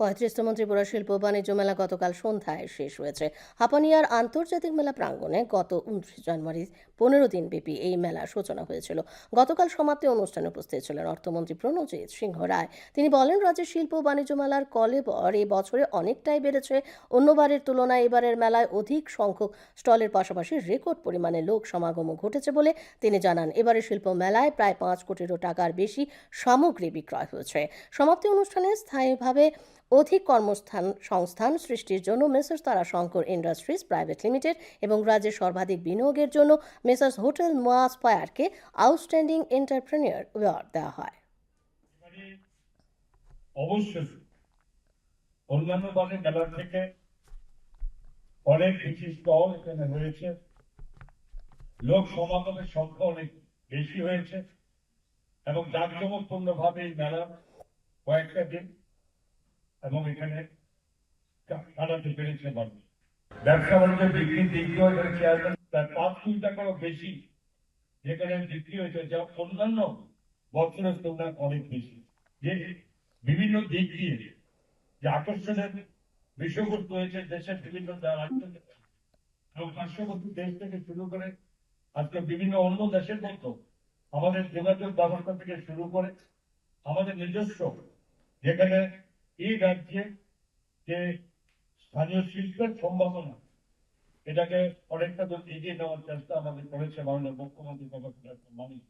পঁয়ত্রিশতম ত্রিপুরা শিল্প বাণিজ্য মেলা গতকাল সন্ধ্যায় শেষ হয়েছে। হাপানিয়ার আন্তর্জাতিক মেলা প্রাঙ্গণে গত উনত্রিশ জানুয়ারি পনেরো দিন ব্যাপী এই মেলার সূচনা হয়েছিল। গতকাল সমাপ্তি অনুষ্ঠানে উপস্থিত ছিলেন অর্থমন্ত্রী প্রণজিৎ সিংহ রায়। তিনি বলেন, রাজ্যের শিল্প বাণিজ্য মেলার কলেবর এই বছরে অনেকটাই বেড়েছে। অন্যবারের তুলনায় এবারের মেলায় অধিক সংখ্যক স্টলের পাশাপাশি রেকর্ড পরিমাণে লোক সমাগমও ঘটেছে বলে তিনি জানান। এবারে শিল্প মেলায় প্রায় পাঁচ কোটিরও টাকার বেশি সামগ্রী বিক্রয় হয়েছে। সমাপ্তি অনুষ্ঠানে স্থায়ীভাবে অধিক কর্মস্থান সংস্থান সৃষ্টির জন্য messrs Tarashankar industries private limited এবং রাজ্যের সর্বাধিক বিনিয়োগের জন্য মেসার্স হোটেল মোয়াসপায়ারকে আউটস্ট্যান্ডিং এন্টারপ্রেনিয়র অ্যাওয়ার্ড দেওয়া হয়। অবশ্যই অন্যান্য বারের মেলার থেকে অনেক বেশি স্টল এখানে হয়েছে। লোক সমাগমের সংখ্যা অনেক বেশি হয়েছে এবং জাঁকজমকপূর্ণ ভাবে এই মেলা কয়েকটা দিন এবং এখানে পেরেছে মানুষ। ব্যবসা বাণিজ্য বিক্রির দিক এখানে চেয়ারম্যান প্রায় পাঁচ বেশি। যেখানে বিক্রি হয়েছে, যা অন্যান্য বছরের তুলনায় অনেক বেশি। যে বিভিন্ন দিক দিয়ে যে আকর্ষণের বিষয়বস্তু হয়েছে দেশের বিভিন্ন এবং পার্শ্ববর্তী দেশ থেকে শুরু করে আজকে বিভিন্ন অন্য দেশের মতো আমাদের যোগাযোগ ব্যবস্থা থেকে শুরু করে আমাদের নিজস্ব যেখানে এই রাজ্যে যে স্থানীয় শিল্পের সম্ভাবনা, এটাকে অনেকটা এগিয়ে নেওয়ার চেষ্টা আমাদের করেছে মাননীয় মুখ্যমন্ত্রী বাবা মানুষ